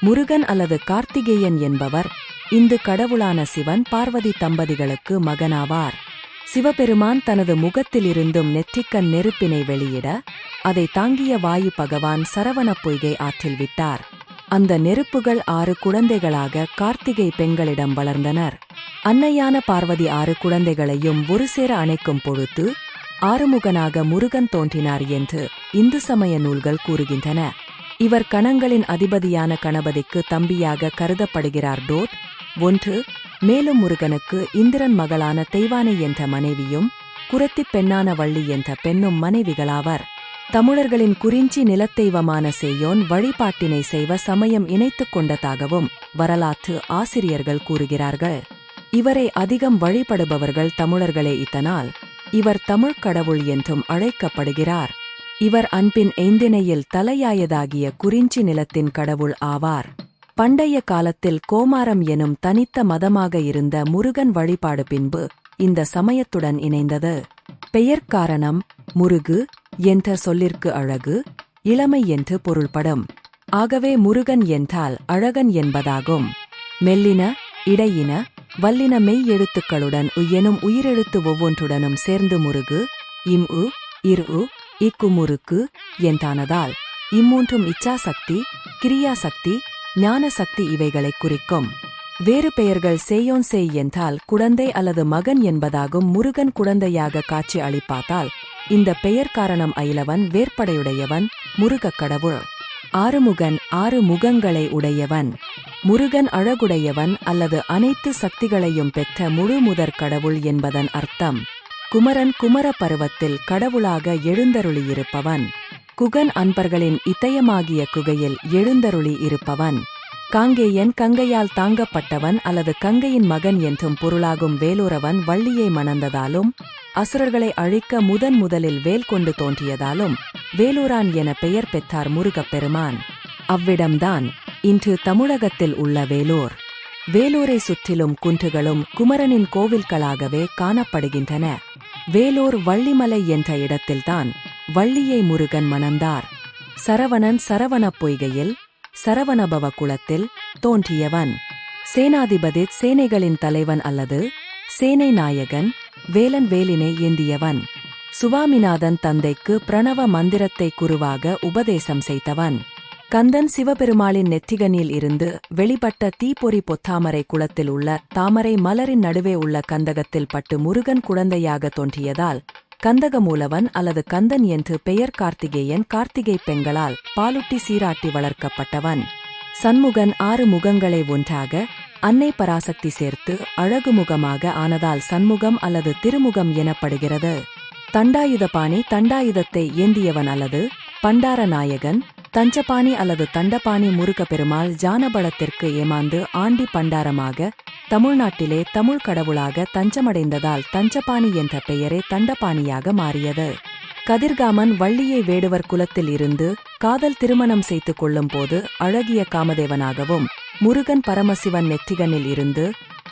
முருகன் அல்லது கார்த்திகேயன் என்பவர் இந்து கடவுளான சிவன் பார்வதி தம்பதிகளுக்கு மகனாவார். சிவபெருமான் தனது முகத்திலிருந்தும் நெற்றிக்கண் நெருப்பினை வெளியிட அதை தாங்கிய வாயு பகவான் சரவணப் பொய்கை ஆற்றில் விட்டார். அந்த நெருப்புகள் ஆறு குழந்தைகளாக கார்த்திகை பெண்களிடம் வளர்ந்தனர். அன்னையான பார்வதி ஆறு குழந்தைகளையும் ஒரு சேர அணைக்கும் பொழுது ஆறுமுகனாக முருகன் தோன்றினார் என்று இந்து சமய நூல்கள் கூறுகின்றன. இவர் கணங்களின் அதிபதியான கணபதிக்கு தம்பியாக கருதப்படுகிறார் டோட். ஒன்று மேலும் முருகனுக்கு இந்திரன் மகளான தெய்வானை என்ற மனைவியும் குரத்திப் பெண்ணான வள்ளி என்ற பெண்ணும் மனைவிகளாவர். தமிழர்களின் குறிஞ்சி நிலத்தெய்வமான செய்யோன் வழிபாட்டினை செய்வ சமயம் இணைத்துக் கொண்டதாகவும் வரலாற்று ஆசிரியர்கள் கூறுகிறார்கள். இவரை அதிகம் வழிபடுபவர்கள் தமிழர்களே இத்தனால் இவர் தமிழ்க் கடவுள் என்றும் அழைக்கப்படுகிறார். இவர் அன்பின் ஐந்திணையில் தலையாயதாகிய குறிஞ்சி நிலத்தின் கடவுள் ஆவார். பண்டைய காலத்தில் கோமாரம் எனும் தனித்த மதமாக இருந்த முருகன் வழிபாடு பின்பு இந்த சமயத்துடன் இணைந்தது. பெயர் காரணம் முருகு என்ற சொல்லிற்கு அழகு இளமை என்று பொருள்படும். ஆகவே முருகன் என்றால் அழகன் என்பதாகும். மெல்லின இடையின வல்லின மெய் எழுத்துக்களுடன் எனும் உயிரெழுத்து ஒவ்வொன்றுடனும் சேர்ந்து முருகு இம் உ இர் இக்குமுறுக்கு இக்குமுருக்கு என்றானதால் இம்மூன்றும் இச்சாசக்தி கிரியாசக்தி ஞானசக்தி இவைகளை குறிக்கும். வேறு பெயர்கள் சேயோன் என்றால் குழந்தை அல்லது மகன் என்பதாகும் முருகன் குழந்தையாக காட்சி அளிப்பாத்தால் இந்த பெயர் காரணம் அயிலவன் வேற்படையுடையவன் முருகக் கடவுள். ஆறுமுகன் ஆறு முகங்களை உடையவன். முருகன் அழகுடையவன் அல்லது அனைத்து சக்திகளையும் பெற்ற முழு முதற் கடவுள் என்பதன் அர்த்தம். குமரன் குமர பருவத்தில் கடவுளாக எழுந்தருளியிருப்பவன். குகன் அன்பர்களின் இதயமாகிய குகையில் எழுந்தருளி இருப்பவன் காங்கேயன் கங்கையால் தாங்கப்பட்டவன் அல்லது கங்கையின் மகன் என்றும் பொருளாகும் வேலூரவன் வள்ளியை மணந்ததாலும் அசுரர்களை அழிக்க முதன் முதலில் வேல் கொண்டு தோன்றியதாலும் வேலூரான் என பெயர் பெற்றார் முருகப் பெருமான் அவ்விடம்தான் இன்று தமிழகத்தில் உள்ள வேலூர். வேலூரை சுற்றிலும் குன்றுகளும் குமரனின் கோவில்களாகவே காணப்படுகின்றன. வேலூர் வள்ளிமலை என்ற இடத்தில்தான் வள்ளியை முருகன் மணந்தார். சரவணன் சரவணப் பொய்கையில் சரவணபவ குலத்தில் தோன்றியவன். சேனாதிபதி சேனைகளின் தலைவன் அல்லது சேனை நாயகன் வேலன் வேலினை ஏந்தியவன். சுவாமிநாதன் தந்தைக்கு பிரணவ மந்திரத்தை குருவாக உபதேசம் செய்தவன். கந்தன் சிவபெருமாளின் நெத்திகனில் இருந்து வெளிப்பட்ட தீப்பொறி பொத்தாமரை குளத்தில் உள்ள தாமரை மலரின் நடுவே உள்ள கந்தகத்தில் பட்டு முருகன் குழந்தையாக தோன்றியதால் கந்தகமூலவன் அல்லது கந்தன் என்று பெயர் கார்த்திகேயன் கார்த்திகை பெண்களால் பாலுட்டி சீராட்டி வளர்க்கப்பட்டவன். சண்முகன் ஆறு முகங்களை ஒன்றாக அன்னை பராசக்தி சேர்த்து அழகு முகமாக ஆனதால் சண்முகம் அல்லது திருமுகம் எனப்படுகிறது. தண்டாயுதபாணி தண்டாயுதத்தை ஏந்தியவன் அல்லது பண்டாரநாயகன் தஞ்சபாணி அல்லது தண்டபாணி முருகப்பெருமாள் ஜானபலத்திற்கு ஏமாந்து ஆண்டி பண்டாரமாக தமிழ்நாட்டிலே தமிழ் கடவுளாக தஞ்சமடைந்ததால் தஞ்சபாணி என்ற பெயரே தண்டபாணியாக மாறியது. கதிர்காமன் வள்ளியை வேடுவர் குலத்தில் இருந்து காதல் திருமணம் செய்து கொள்ளும் போது அழகிய காமதேவனாகவும் முருகன் பரமசிவன் நெற்றிகனில் இருந்து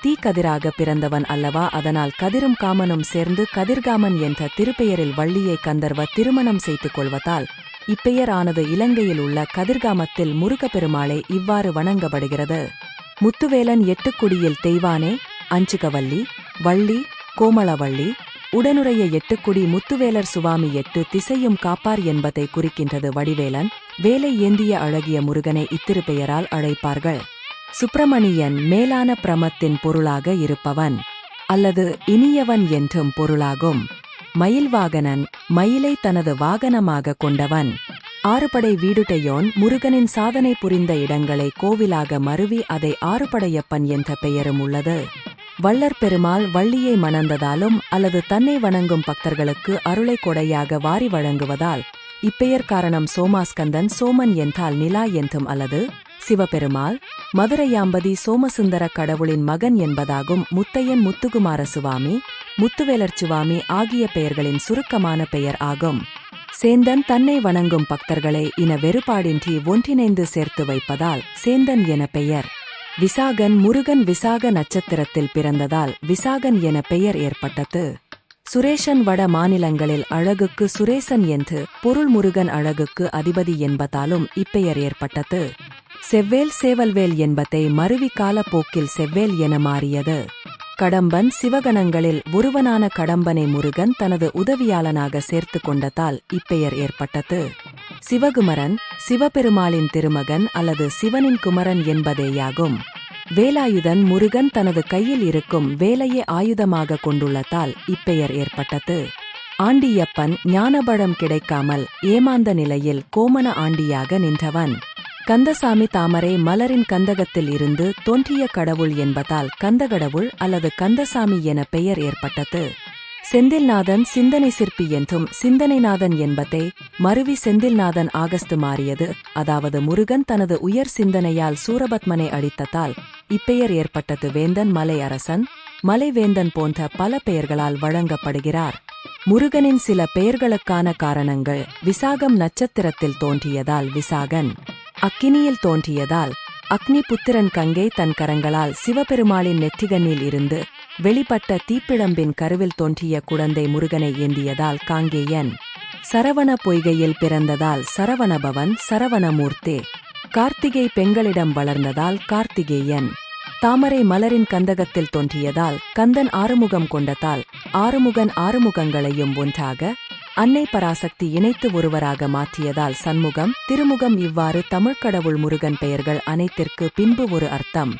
தீக்கதிராக பிறந்தவன் அல்லவா அதனால் கதிரும் காமனும் சேர்ந்து கதிர்காமன் என்ற திருப்பெயரில் வள்ளியை கந்தர்வ திருமணம் செய்து கொள்வதால் இப்பெயரானது இலங்கையில் உள்ள கதிர்காமத்தில் முருகப்பெருமாளை இவ்வாறு வணங்கப்படுகிறது. முத்துவேலன் எட்டுக்குடியில் தெய்வானே அஞ்சுகவல்லி வள்ளி கோமளவள்ளி உடனுடைய எட்டுக்குடி முத்துவேலர் சுவாமி எட்டு திசையும் காப்பார் என்பதை குறிக்கின்றது வடிவேலன் வேலை ஏந்திய அழகிய முருகனை இத்திருப்பெயரால் அழைப்பார்கள். சுப்பிரமணியன் மேலான பிரமத்தின் பொருளாக இருப்பவன் அல்லது இனியவன் என்றும் பொருளாகும். மயில்வாகனன் மயிலை தனது வாகனமாக கொண்டவன். ஆறுபடை வீடுடையோன் முருகனின் சாதனை புரிந்த இடங்களை கோவிலாக மருவி அதை ஆறுபடையப்பன் என்ற பெயரும் உள்ளது. வள்ளற் பெருமாள் வள்ளியை மணந்ததாலும் அல்லது தன்னை வணங்கும் பக்தர்களுக்கு அருளை கொடையாக வாரி வழங்குவதால் இப்பெயர் காரணம் சோமாஸ்கந்தன் சோமன் என்றால் நிலா என்றும் அல்லது சிவபெருமாள் மதுரையாம்பதி சோமசுந்தர கடவுளின் மகன் என்பதாகும் முத்தையன் முத்துகுமார சுவாமி முத்துவேலர் சுவாமி ஆகிய பெயர்களின் சுருக்கமான பெயர் ஆகும். சேந்தன் தன்னை வணங்கும் பக்தர்களை இன வெறுபாடின்றி ஒன்றிணைந்து சேர்த்து வைப்பதால் சேந்தன் என பெயர். விசாகன் முருகன் விசாக நட்சத்திரத்தில் பிறந்ததால் விசாகன் என பெயர் ஏற்பட்டது. சுரேஷன் வட மாநிலங்களில் அழகுக்கு சுரேசன் என்று பொருள் முருகன் அழகுக்கு அதிபதி என்பதாலும் இப்பெயர் ஏற்பட்டது. செவ்வேல் சேவல்வேல் என்பதை மருவி காலப்போக்கில் செவ்வேல் என மாறியது. கடம்பன் சிவகணங்களில் ஒருவனான கடம்பனை முருகன் தனது உதவியாளனாக சேர்த்து கொண்டதால் இப்பெயர் ஏற்பட்டது. சிவகுமரன் சிவபெருமாளின் திருமகன் அல்லது சிவனின் குமரன் என்பதேயாகும். வேலாயுதன் முருகன் தனது கையில் இருக்கும் வேலையை ஆயுதமாக கொண்டுள்ளதால் இப்பெயர் ஏற்பட்டது. ஆண்டியப்பன் ஞானபழம் கிடைக்காமல் ஏமாந்த நிலையில் கோமண ஆண்டியாக நின்றவன். கந்தசாமி தாமரை மலரின் கந்தகத்தில் இருந்து தோன்றிய கடவுள் என்பதால் கந்தகடவுள் அல்லது கந்தசாமி என பெயர் ஏற்பட்டது. செந்தில்நாதன் சிந்தனை சிற்பி என்றும் சிந்தனைநாதன் என்பதை மருவி செந்தில்நாதன் ஆகஸ்து மாறியது. அதாவது முருகன் தனது உயர் சிந்தனையால் சூரபத்மனை அடித்ததால் இப்பெயர் ஏற்பட்டது வேந்தன் மலை அரசன் மலைவேந்தன் போன்ற பல பெயர்களால் வழங்கப்படுகிறார். முருகனின் சில பெயர்களுக்கான காரணங்கள் விசாகம் நட்சத்திரத்தில் தோன்றியதால் விசாகன். அக்கினியில் தோன்றியதால் அக்னி புத்திரன் கங்கை தன் கரங்களால் சிவபெருமாளின் நெற்றிகனில் இருந்து வெளிப்பட்ட தீப்பிழம்பின் கருவில் தோன்றிய குழந்தை முருகனை ஏந்தியதால் காங்கேயன் சரவண பொய்கையில் பிறந்ததால் சரவணபவன் சரவணமூர்த்தே. கார்த்திகை பெண்களிடம் வளர்ந்ததால் கார்த்திகேயன். தாமரை மலரின் கந்தகத்தில் தோன்றியதால் கந்தன் ஆறுமுகம் கொண்டதால் ஆறுமுகன் ஆறுமுகங்களையும் ஒன்றாக அன்னை பராசக்தி இணைத்து ஒருவராக மாற்றியதால் சண்முகம் திருமுகம் இவ்வாறு தமிழ்க்கடவுள் முருகன் பெயர்கள் அனைத்திற்கு பின்பு ஒரு அர்த்தம்.